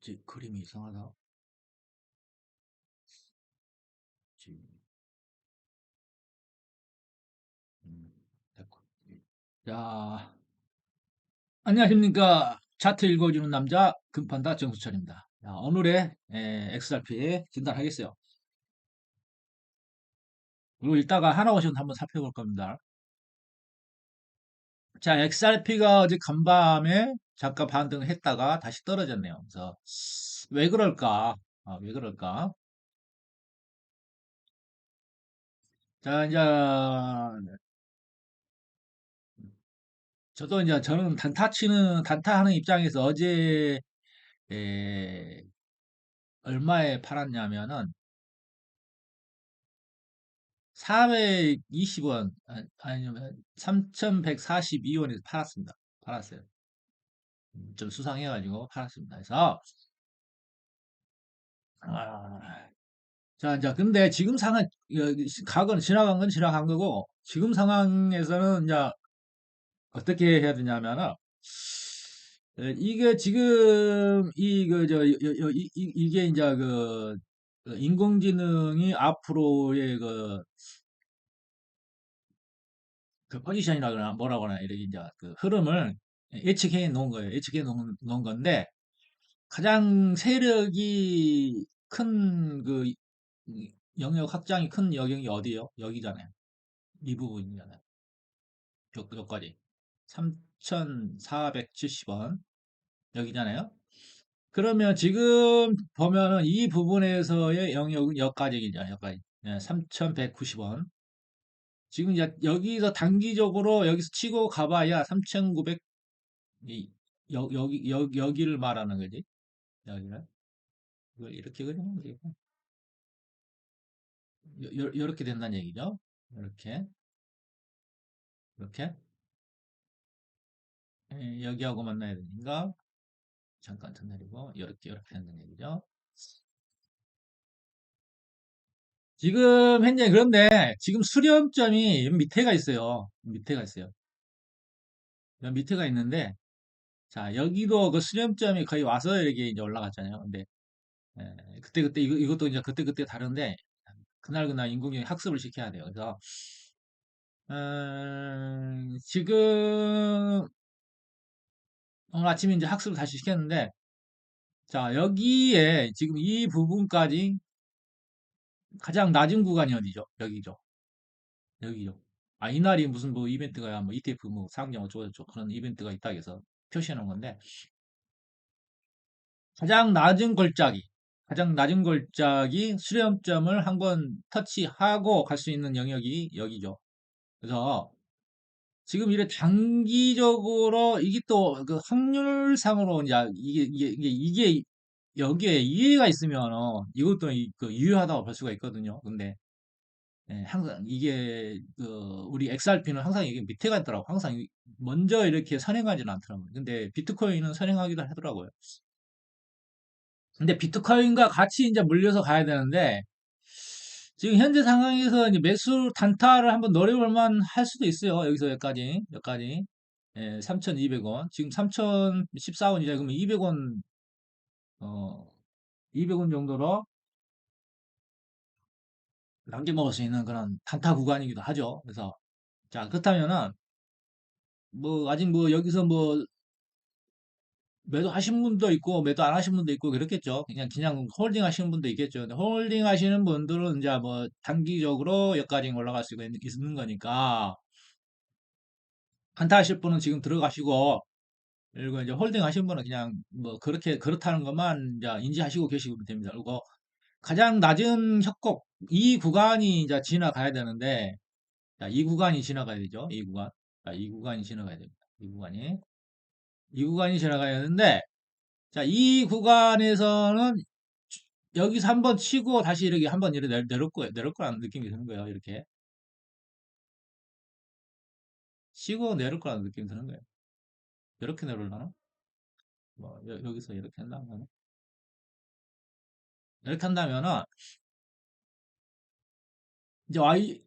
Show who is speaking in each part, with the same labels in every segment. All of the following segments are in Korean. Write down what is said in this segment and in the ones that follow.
Speaker 1: 지- 그림이 이상하다. 음. 자, 안녕하십니까. 차트 읽어주는 남자, 금판다 정수철입니다. 자, 오늘의 에, XRP 진단하겠어요. 그리고 이따가 하나 오션 한번 살펴볼 겁니다. 자, XRP가 어제 간밤에 잠깐 반등을 했다가 다시 떨어졌네요. 그래서 왜 그럴까? 아, 왜 그럴까? 자, 이제 저도 이제 저는 단타 치는 단타 하는 입장에서 어제 에, 얼마에 팔았냐면은 420원 아니면 3142원에서 팔았습니다. 팔았어요. 음, 좀 수상해가지고 팔았습니다. 그래서 아, 자 이제 근데 지금 상황 여기 과거는 지나간 건 지나간 거고 지금 상황에서는 이제 어떻게 해야 되냐면은 에, 이게 지금 이그저 이게 이제 그그 인공지능이 앞으로의 그, 그 포지션이라거나 뭐라거나 이렇게 이제 그 흐름을 예측해 놓은 거예요. 예측해 놓은, 놓은 건데 가장 세력이 큰 그 영역 확장이 큰 영역이 어디예요? 여기잖아요. 이 부분이잖아요. 여, 여기까지 3,470원 여기잖아요. 그러면 지금 보면은 이 부분에서의 영역은 여기까지죠. 여기까지 3,190원. 지금 이제 여기서 단기적으로 여기서 치고 가봐야 3,900 이, 여, 여기 여, 여기를 말하는 거지. 여기를 이걸 이렇게 그리면 되고 이렇게 된다는 얘기죠. 이렇게 이렇게 예, 여기하고 만나야 되니까 잠깐 더 내리고 이렇게 이렇게 된다는 얘기죠. 지금 현재 그런데 지금 수렴점이 밑에가 있어요. 밑에가 있어요. 밑에가 있는데 자 여기도 그 수렴점이 거의 와서 이렇게 이제 올라갔잖아요. 근데 예, 그때 그때 이거, 이것도 이제 그때 그때 다른데 그날 그날 인공지능 학습을 시켜야 돼요. 그래서 음, 지금 오늘 아침에 이제 학습을 다시 시켰는데 자 여기에 지금 이 부분까지 가장 낮은 구간이 어디죠? 여기죠. 여기죠. 아 이날이 무슨 뭐 이벤트가 뭐 ETF 뭐 상장 어쩌고저쩌고 그런 이벤트가 있다 해서 표시해 놓은 건데 가장 낮은 걸작이 가장 낮은 걸작이 수렴점을 한번 터치하고 갈 수 있는 영역이 여기죠. 그래서 지금 이래 단기적으로 이게 또 그 확률상으로 이제 이게 이게 이게, 여기에 이해가 있으면 이것도 이- 그 유효하다고 볼 수가 있거든요. 근데 예, 항상 이게 그 우리 XRP는 항상 이게 밑에가 있더라고. 항상 이- 먼저 이렇게 선행하지는 않더라고요. 근데 비트코인은 선행하기도 하더라고요. 근데 비트코인과 같이 이제 물려서 가야 되는데 지금 현재 상황에서 이제 매수 단타를 한번 노려볼 만 할 수도 있어요. 여기서 여기까지, 여기까지. 예, 3,200원. 지금 3,014원이죠. 그러면 200원, 어, 200원 정도로 남겨 먹을 수 있는 그런 단타 구간이기도 하죠. 그래서, 자, 그렇다면은, 뭐, 아직 뭐, 여기서 뭐, 매도 하신 분도 있고, 매도 안 하신 분도 있고, 그렇겠죠. 그냥, 그냥 홀딩 하시는 분도 있겠죠. 근데 홀딩 하시는 분들은 이제 뭐, 단기적으로 여기까지 올라갈 수가 있- 있는 거니까, 한타 하실 분은 지금 들어가시고, 그리고 이제 홀딩 하신 분은 그냥 뭐 그렇게 그렇다는 것만 이제 인지하시고 계시면 됩니다. 그리고 가장 낮은 협곡 이 구간이 이제 지나가야 되는데 자, 이 구간이 지나가야 되죠. 이 구간. 자, 이 구간이 지나가야 됩니다. 이 구간이 이 구간이 지나가야 되는데 자, 이 구간에서는 여기서 한번 치고 다시 이렇게 한번 이렇게 내릴, 내릴 거예요. 내릴 거라는 느낌이 드는 거예요. 이렇게 치고 내릴 거라는 느낌이 드는 거예요. 이렇게 내릴라나? 뭐 여, 기서 이렇게 한다면 이렇게 한다면은 이제 Y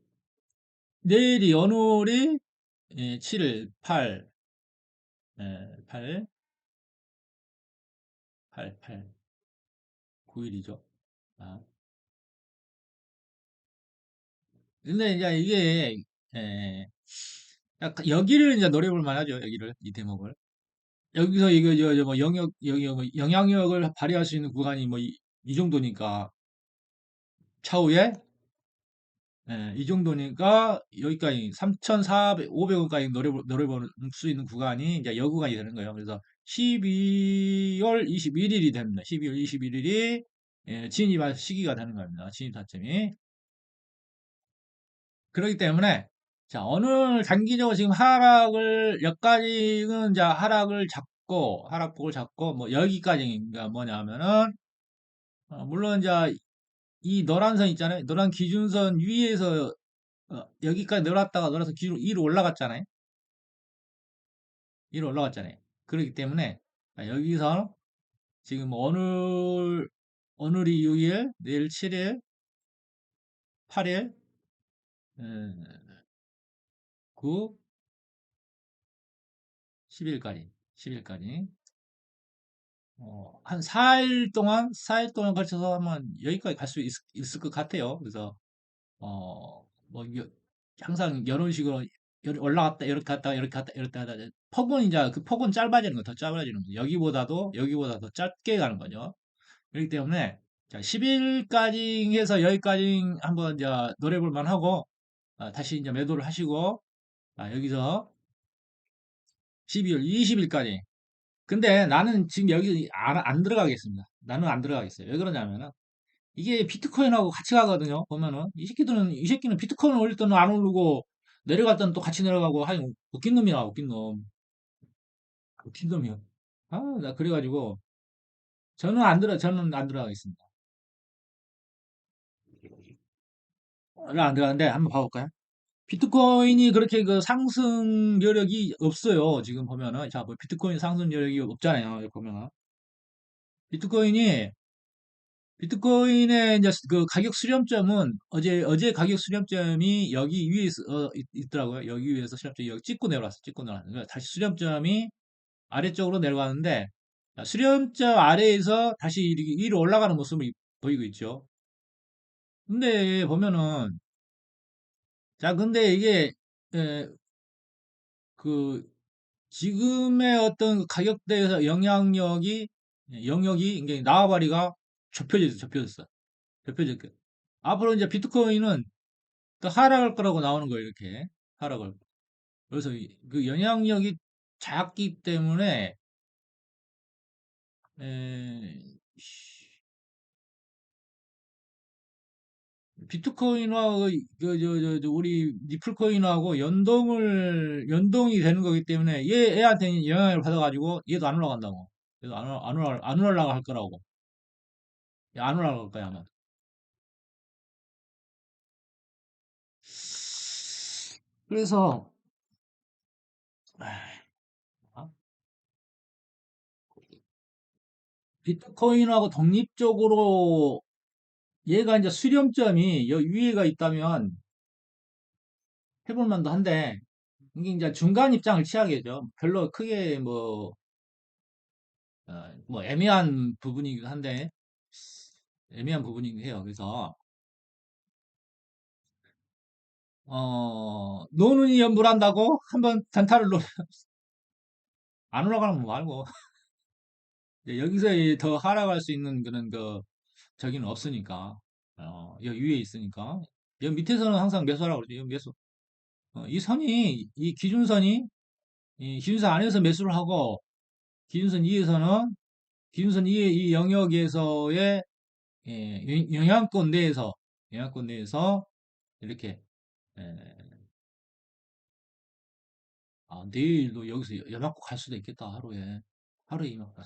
Speaker 1: 내일이 연월이 예, 7, 8, 예, 8, 8, 8. 9일이죠. 아. 근데 이제 이게 예, 약간 여기를 이제 노려볼 만하죠. 여기를 이 대목을 여기서 이거 저, 저 뭐 영역 여기 뭐 영향력을 발휘할 수 있는 구간이 뭐 이 정도니까 차후에 예, 이 정도니까 여기까지 3,400, 500원까지 노려볼, 수 있는 구간이 이제 여 구간이 되는 거예요. 그래서 12월 21일이 됩니다. 12월 21일이 진입할 시기가 되는 겁니다. 진입 타점이. 그렇기 때문에 자 오늘 단기적으로 지금 하락을 여기까지는 이제 하락을 잡고 하락폭을 잡고 뭐 여기까지가 뭐냐면은 어, 물론 이제 이 노란 선 있잖아요. 노란 기준선 위에서 어, 여기까지 내려왔다가 내려서 기준 위로 올라갔잖아요. 위로 올라갔잖아요. 그렇기 때문에 자, 여기서 지금 오늘 오늘이 6일, 내일 7일, 8일, 9, 10일까지, 10일까지 어, 한 4일 동안, 4일 동안 걸쳐서 한번 여기까지 갈 수 있을 것 같아요. 그래서, 어, 뭐, 여- 항상 이런 식으로 열- 올라갔다, 이렇게 갔다, 이렇게 갔다, 이렇게 갔다. 폭은 이제 그 폭은 짧아지는 거, 더 짧아지는 거. 여기보다도, 여기보다 더 짧게 가는 거죠. 그렇기 때문에, 자, 10일까지 해서 여기까지 한번 이제 노려볼 만 하고, 아, 다시 이제 매도를 하시고, 아, 여기서 12월 20일까지 근데 나는 지금 여기 안, 안 들어가겠습니다. 나는 안 들어가겠어요. 왜 그러냐면은 이게 비트코인하고 같이 가거든요. 보면은 이 새끼들은 이 새끼는 비트코인 올릴 때는 안 오르고 때는 또 같이 내려가고 하여 웃긴 놈이야, 웃긴 놈. 웃긴 놈이야. 아, 나 그래가지고 저는 안 들어, 저는 안 들어가겠습니다. 안 들어가는데 한번 봐볼까요? 비트코인이 그렇게 그 상승 여력이 없어요. 지금 보면은 자, 뭐 비트코인 상승 여력이 없잖아요. 보면은 비트코인이 비트코인의 이제 그 가격 수렴점은 어제 어제 가격 수렴점이 여기 위에 있, 어, 있, 더라고요 여기 위에서 수렴점이 여기 찍고 내려왔어. 찍고. 그러니까 다시 수렴점이 아래쪽으로 내려가는데 수렴점 아래에서 다시 위로 올라가는 모습을 보이고 있죠. 근데 보면은 자 근데 이게 에, 그 지금의 어떤 가격대에서 영향력이 영역이 이게 나와바리가 좁혀졌어. 좁혀졌어. 좁혀졌어. 앞으로 이제 비트코인은 또 하락할 거라고 나오는 거예요, 이렇게. 하락을. 그래서 이- 그 영향력이 작기 때문에, 에, 비트코인하고, 그, 저, 저, 저, 우리 니플코인하고 연동을, 연동이 되는 거기 때문에 얘, 애한테는 영향을 받아가지고 얘도 안 올라간다고. 얘도 안, 올- 안, 올라, 안 올라갈 거라고. 안 올라갈 거야, 아마. 그래서, 아, 비트코인하고 독립적으로 얘가 이제 수렴점이 여기 위에가 있다면 해볼 만도 한데 이게 이제 중간 입장을 취하겠죠. 별로 크게 뭐, 어, 뭐 애매한 부분이기도 한데 애매한 부분이긴 해요. 그래서 어, 노는이 연불한다고 한번 단타를 놓, 안 올라가는 거 말고 여기서 더 하락할 수 있는 그런 그 저기는 없으니까. 어, 여기 위에 있으니까. 여기 밑에서는 항상 매수하라고 그러죠. 여기 매수. 어, 이 선이 이 기준선이 이 기준선 안에서 매수를 하고 기준선 2에서는 기준선 2의 이 영역에서의 예, 영- 영향권 내에서 영향권 내에서 이렇게 예, 아, 내일도 여기서 여- 연합국 갈 수도 있겠다 하루에. 하루에 이만큼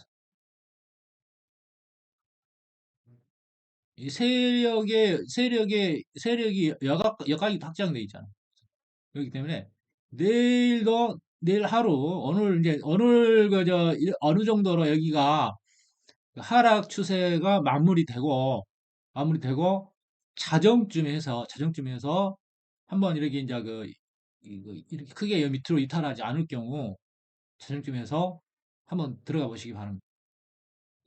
Speaker 1: 이 세력의 세력의 세력이 여각 여각이 확장돼 있잖아. 그렇기 때문에 내일도 내일 하루 오늘 이제 오늘 그저 어느 정도로 여기가 하락 추세가 마무리되고 마무리되고 자정쯤에서 자정쯤에서 한번 이렇게 이제 그 이거 이렇게 크게 밑으로 이탈하지 않을 경우 자정쯤에서 한번 들어가 보시기 바랍니다.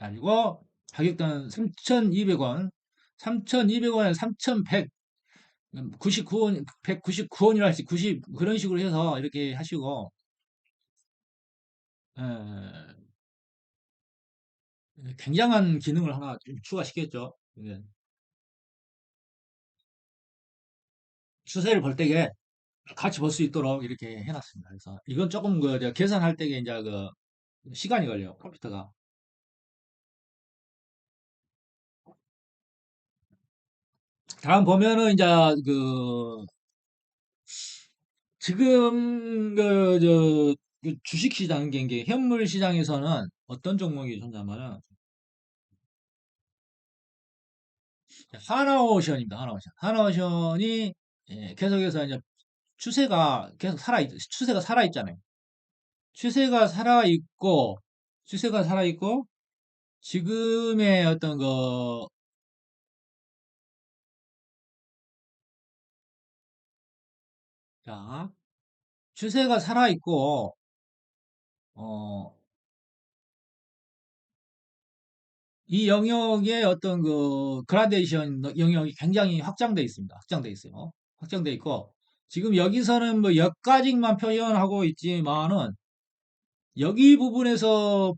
Speaker 1: 그리고 가격대는 3,200원, 3,200원에 3,100, 99원, 199원이라 할지 90 그런 식으로 해서 이렇게 하시고 에, 굉장한 기능을 하나 좀 추가시켰죠. 이게 추세를 볼 때에 같이 볼 수 있도록 이렇게 해놨습니다. 그래서 이건 조금 그저 계산할 때에 이제 그 시간이 걸려요. 컴퓨터가. 다음 보면은 이제 그 지금 그저 주식 시장 게 현물 시장에서는 어떤 종목이 존재하냐면 하나오션입니다. 하나오션. 하나오션이 예, 계속해서 이제 추세가 계속 살아 있, 추세가 살아 있잖아요. 추세가 살아 있고 추세가 살아 있고 지금의 어떤 그 자, 추세가 살아 있고 어, 이 영역의 어떤 그 그라데이션 영역이 굉장히 확장돼 있습니다. 확장돼 있어요. 확장돼 있고 지금 여기서는 뭐 여기까지만 표현하고 있지만은 여기 부분에서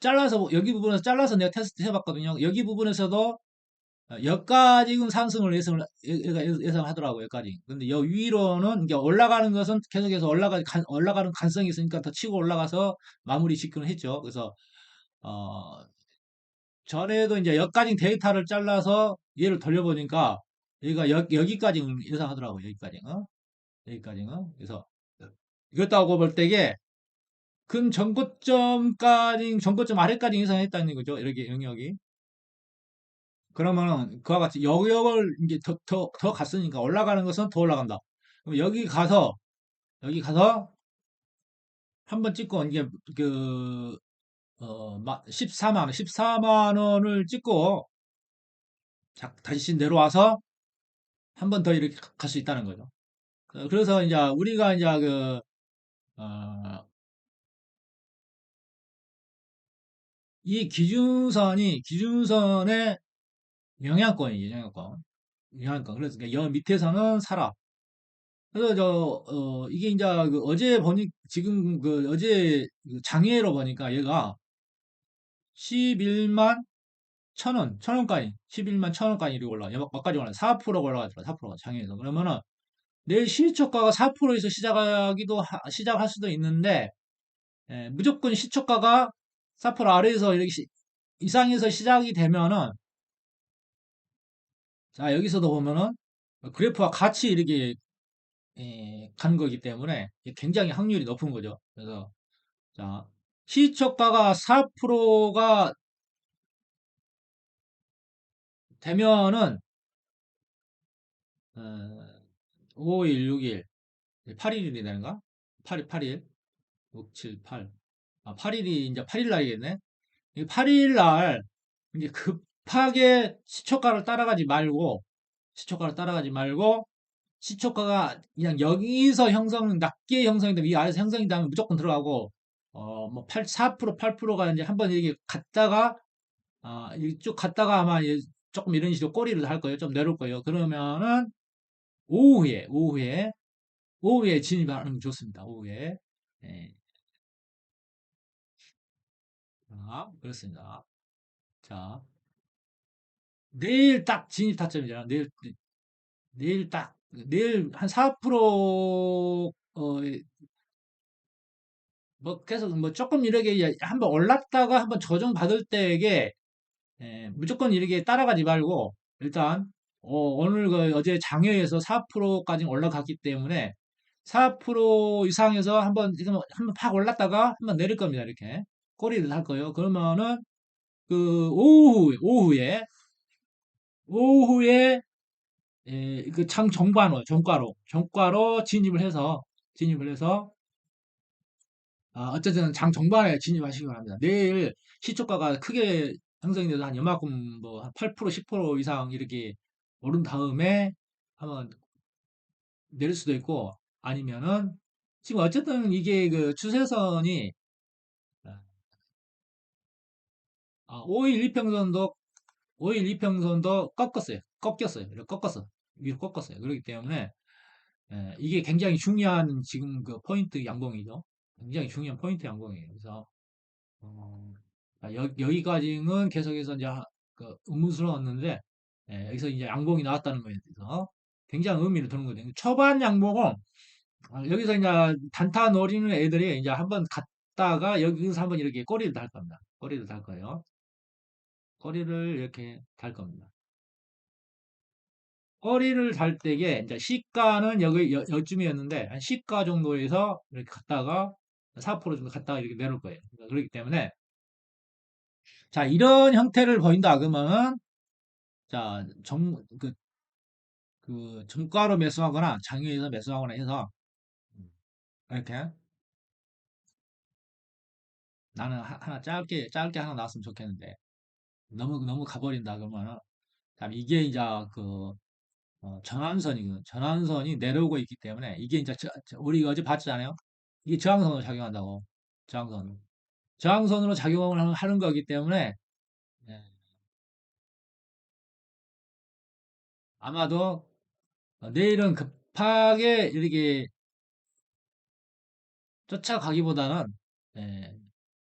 Speaker 1: 잘라서 여기 부분에서 잘라서 내가 테스트 해봤거든요. 여기 부분에서도 여기까지는 상승을 예상을 예상을 하더라고요. 여기까지. 근데 여 위로는 이제 올라가는 것은 계속해서 올라가 간, 올라가는 가능성이 있으니까 더 치고 올라가서 마무리 짓기는 했죠. 그래서 어 전에도 이제 여기까지 데이터를 잘라서 얘를 돌려보니까 여기가 여, 여기까지 예상하더라고요. 여기까지. 어? 여기까지. 어? 그래서 이것다고 볼 때에 근 전고점까지 전고점 아래까지 예상했다는 거죠. 이렇게 영역이. 그러면은 그와 같이 영역을 이제 더, 더, 더 갔으니까 올라가는 것은 더 올라간다. 그럼 여기 가서 여기 가서 한번 찍고 이제 그 어, 14만 원, 14만 원을 찍고 자, 다시 내려와서 한 번 더 이렇게 갈 수 있다는 거죠. 그- 그래서 이제 우리가 이제 그, 어, 이 기준선이 기준선의 영향권이에요, 영향권. 영향권. 그래서 그러니까 여 밑에서는 사라. 그래서 저, 어, 이게 이제 그 어제 보니, 지금 그 어제 그 장외로 보니까 얘가 11만 천 원, 천 원까지, 11만 천 원까지 이렇게 올라가. 몇까지 올라가? 4%가 올라가더라, 4%가 장외에서. 그러면은 내일 시초가가 4%에서 시작하기도, 하- 시작할 수도 있는데, 예, 무조건 시초가가 4% 아래에서 이렇게 시- 이상에서 시작이 되면은, 자, 여기서도 보면은, 그래프와 같이 이렇게, 예, 간 거기 때문에 굉장히 확률이 높은 거죠. 그래서, 자, 시초가가 4%가 되면은, 어, 5일, 6일, 8일이 되는가? 8일, 8일, 6, 7, 8. 아, 8일이 이제 8일 날이겠네? 이 8일 날, 이제 급 하게 시초가를 따라가지 말고, 시초가를 따라가지 말고, 시초가가 그냥 여기서 형성, 낮게 형성이 되면 이 아래에서 형성이 되면 무조건 들어가고, 어, 뭐 8, 4%, 8%가 이제 한번 이렇게 갔다가, 아, 쭉 갔다가 아마 조금 이런 식으로 꼬리를 할 거예요. 좀 내려올 거예요. 그러면은, 오후에, 오후에, 오후에 진입하는 게 좋습니다. 오후에. 예. 자, 그렇습니다. 자, 내일 딱 진입 타점이잖아. 내일, 내일 딱, 내일 한 4%, 어, 뭐, 계속, 뭐, 조금 이렇게 한번 올랐다가 한번 조정 받을 때에게, 예, 무조건 이렇게 따라가지 말고, 일단, 어, 오늘 그 어제 장외에서 4%까지 올라갔기 때문에, 4% 이상에서 한번, 지금 한번 팍 올랐다가 한번 내릴 겁니다. 이렇게. 꼬리를 할 거예요. 그러면은, 그, 오후, 오후에, 오후에 예, 그장 정관호, 정가로, 정가로 진입을 해서, 진입을 해서, 아, 어쨌든 장 정반에 진입하시기 바랍니다. 내일 시초가가 크게 형성이 돼서 한 요만큼 뭐, 한 8%, 10% 이상 이렇게 오른 다음에 한번 내릴 수도 있고, 아니면은, 지금 어쨌든 이게 그 추세선이, 아, 아, 5일 이평선도 5일 이평선도 꺾었어요. 꺾였어요. 이렇게 꺾었어. 위로 꺾었어요. 그렇기 때문에 예, 이게 굉장히 중요한 지금 그 포인트 양봉이죠. 굉장히 중요한 포인트 양봉이에요. 그래서 어, 아, 여, 여기까지는 계속해서 이제 하- 그 의문스러웠는데 예, 여기서 이제 양봉이 나왔다는 거에 대해서 굉장히 의미를 두는 거죠. 초반 양봉은 아, 여기서 이제 단타 노리는 애들이 이제 한번 갔다가 여기서 한번 이렇게 꼬리를 달 겁니다. 꼬리를 달 거예요. 꼬리를 이렇게 달 겁니다. 꼬리를 달 때에 이제 시가는 여기 여, 여쯤이었는데 한 시가 정도에서 이렇게 갔다가 4% 정도 갔다가 이렇게 내려올 거예요. 그러니까 그렇기 때문에 자 이런 형태를 보인다 그러면은 자 정, 그, 그 정가로 매수하거나 장외에서 매수하거나 해서 이렇게 나는 하- 하나 짧게 짧게 하나 나왔으면 좋겠는데 너무 너무 가버린다 그러면은 자 이게 이제 그 어, 전환선이거든. 전환선이 내려오고 있기 때문에 이게 이제 저- 저- 우리가 어제 봤잖아요. 이게 저항선으로 작용한다고. 저항선. 저항선으로 작용을 하는 하는 거기 때문에 예, 아마도 어, 내일은 급하게 이렇게 쫓아가기보다는 예,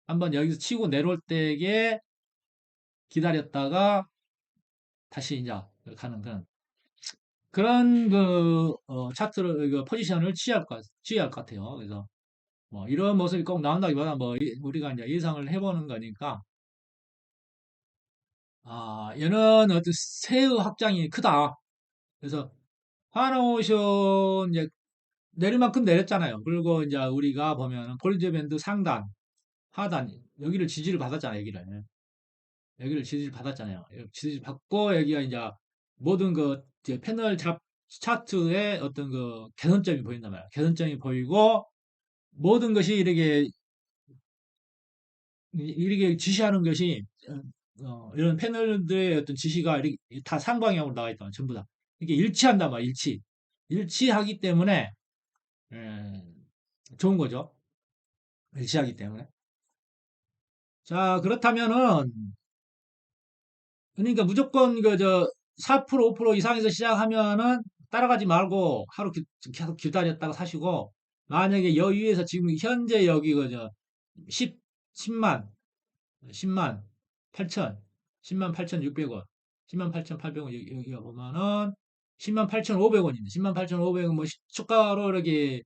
Speaker 1: 한번 여기서 치고 내려올 때에 기다렸다가 다시 이제 가는 그런 그런 그 어, 차트를 그 포지션을 취할 것 취할 것 같아요. 그래서 뭐 이런 모습이 꼭 나온다기보다 뭐 이- 우리가 이제 예상을 해보는 거니까 아 얘는 어떤 세의 확장이 크다. 그래서 파노션 이제 내릴 만큼 내렸잖아요. 그리고 이제 우리가 보면 볼리저 밴드 상단, 하단 여기를 지지를 받았잖아요. 여기를 여기를 지지를 받았잖아요. 여기 지지를 받고 여기가 이제 모든 그 패널 잡 차트의 어떤 그 개선점이 보인단 말이에요. 개선점이 보이고 모든 것이 이렇게 이렇게 지시하는 것이 어, 이런 패널들의 어떤 지시가 이렇게 다 상방향으로 나와 있다. 전부 다 이게 일치한단 말이에요. 일치. 일치하기 때문에 예, 좋은 거죠. 일치하기 때문에. 자, 그렇다면은 그러니까 무조건 그 저 4% 5% 이상에서 시작하면은 따라가지 말고 하루 기, 계속 기다렸다가 사시고 만약에 여기에서 지금 현재 여기 그저 10, 10만 10만 8천 10만 8,600원 10만 8,800원 여기, 여기가 보면은 10만 8,500원인데 10만 8,500원 뭐 시- 초가로 이렇게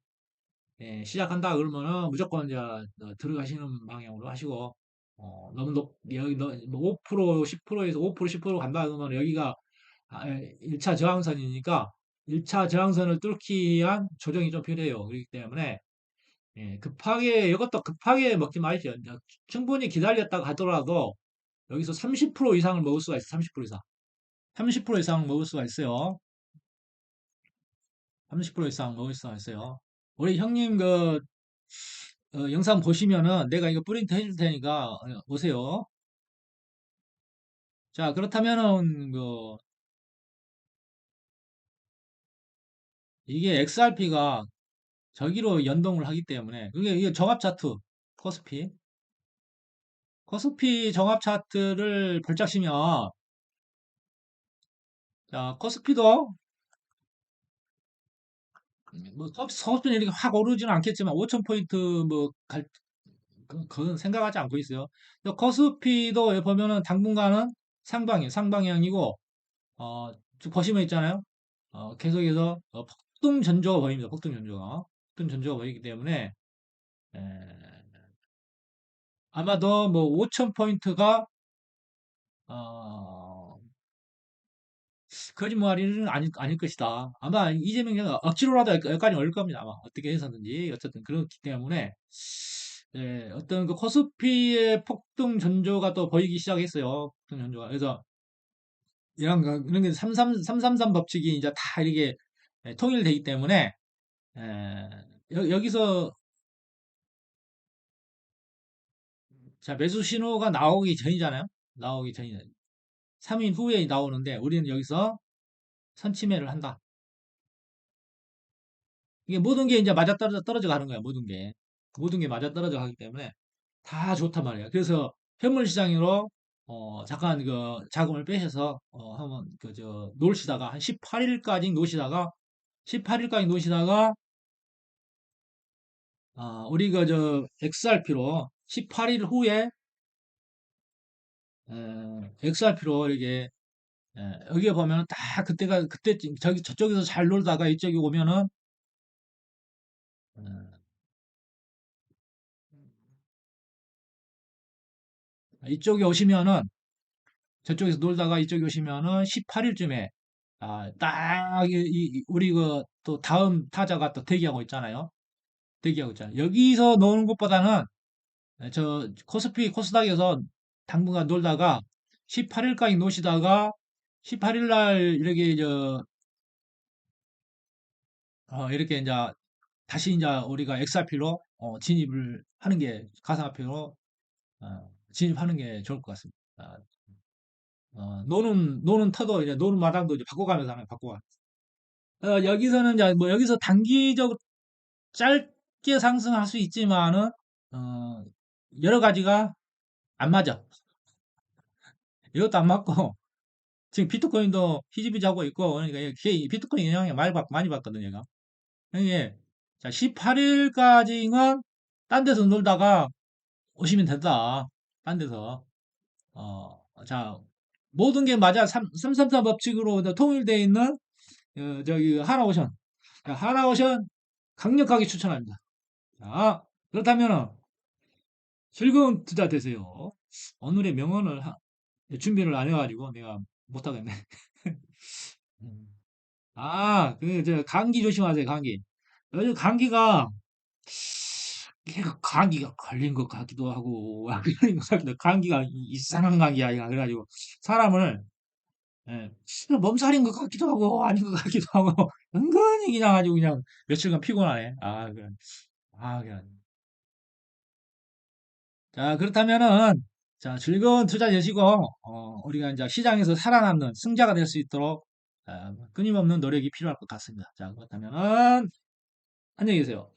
Speaker 1: 예, 시작한다 그러면은 무조건 이제 어, 들어가시는 방향으로 하시고 어, 너무 높 여기 너, 뭐5% 10%에서 5% 10% 간다 그러면 여기가 아, 1차 저항선이니까 1차 저항선을 뚫기 위한 조정이 좀 필요해요. 그렇기 때문에 예, 급하게 이것도 급하게 먹지 마십시오. 충분히 기다렸다가 하더라도 여기서 30% 이상을 먹을 수가 있어요. 30% 이상. 30% 이상 먹을 수가 있어요. 30% 이상 먹을 수가 있어요. 우리 형님 그 어, 영상 보시면은 내가 이거 프린트 해줄 테니까 어, 보세요. 자, 그렇다면은 그 이게 XRP가 저기로 연동을 하기 때문에 그게 이게 정합 차트 코스피 코스피 정합 차트를 발작시면 자, 코스피도 뭐 코스피는 이렇게 확 오르지는 않겠지만 5,000포인트 뭐 갈, 그- 그건 생각하지 않고 있어요. 여기 보면은 당분간은 상방이 상방향이고 어, 쭉 보시면 있잖아요. 어, 계속해서 어, 폭등 전조가 보입니다. 폭등 전조가 폭등 전조가 보이기 때문에 에, 아마도 뭐 5,000포인트가 어, 거짓말이는 아닐, 아닐 것이다. 아마 이재명이 억지로라도 여기- 여기까지 올 겁니다. 아마 어떻게 해서든지 어쨌든 그렇기 때문에 예, 어떤 그 코스피의 폭등 전조가 또 보이기 시작했어요. 폭등 전조가. 그래서 이런 거, 이런 게 333, 333 법칙이 이제 다 이렇게 예, 통일되기 때문에 예, 여, 여기서 자 매수 신호가 나오기 전이잖아요. 나오기 전이 3일 후에 나오는데 우리는 여기서 선침해를 한다. 이게 모든 게 이제 맞아떨어져 떨어져 가는 거야. 모든 게 모든 게 맞아떨어져 가기 때문에 다 좋단 말이야. 그래서 현물 시장으로 어, 잠깐 그 자금을 빼셔서 어, 한번 그저 놀시다가 한 18일까지 노시다가 18일까지 노시다가 아, 우리 그 저 XRP로 18일 후에 에, XRP로 이렇게 에, 여기에 보면은 딱 그때가 그때 저기 저쪽에서 잘 놀다가 이쪽에 오면은 에, 이쪽에 오시면은 저쪽에서 놀다가 이쪽에 오시면은 18일쯤에 아, 딱 이, 이- 우리 그 또 다음 타자가 또 대기하고 있잖아요. 대기하고 있잖아요. 여기서 노는 것보다는 저 코스피 코스닥에서 당분간 놀다가 18일까지 노시다가 18일 날 이렇게 저 어, 이렇게 이제 다시 이제 우리가 XRP로 어, 진입을 하는 게 가상화폐로 어, 진입하는 게 좋을 것 같습니다. 아, 어, 노는 노는 터도 이제 노는 마당도 이제 바꿔가면서 하는 바꿔가. 어, 여기서는 이제 뭐 여기서 단기적으로 짧게 상승할 수 있지만은 어, 여러 가지가 안 맞아. 이것도 안 맞고 지금 비트코인도 희지비지하고 있고 그러니까 이게 비트코인 영향이 많이 받 많이 받거든요. 얘가. 이게 자 18일까지는 딴 데서 놀다가 오시면 된다. 딴 데서 어, 자 모든 게 맞아. 3, 333 법칙으로 통일되어 있는 어, 저기 하나오션 자, 하나오션 강력하게 추천합니다. 자 그렇다면은 즐거운 투자 되세요. 오늘의 명언을 하- 준비를 안 해가지고 내가 못하겠네. 음. 아, 그, 저, 감기 조심하세요, 감기. 요즘 감기가, 걔가 감기가 걸린 것 같기도 하고, 걸린 것 같기도 하고, 감기가 이- 이상한 감기야. 그래가지고, 사람을, 예, 몸살인 것 같기도 하고, 아닌 것 같기도 하고, 은근히 그냥 아주 그냥 며칠간 피곤하네. 아, 그래. 아, 그래. 자, 그렇다면은, 자, 즐거운 투자 되시고, 어, 우리가 이제 시장에서 살아남는 승자가 될 수 있도록, 아, 끊임없는 노력이 필요할 것 같습니다. 자, 그렇다면은, 안녕히 계세요.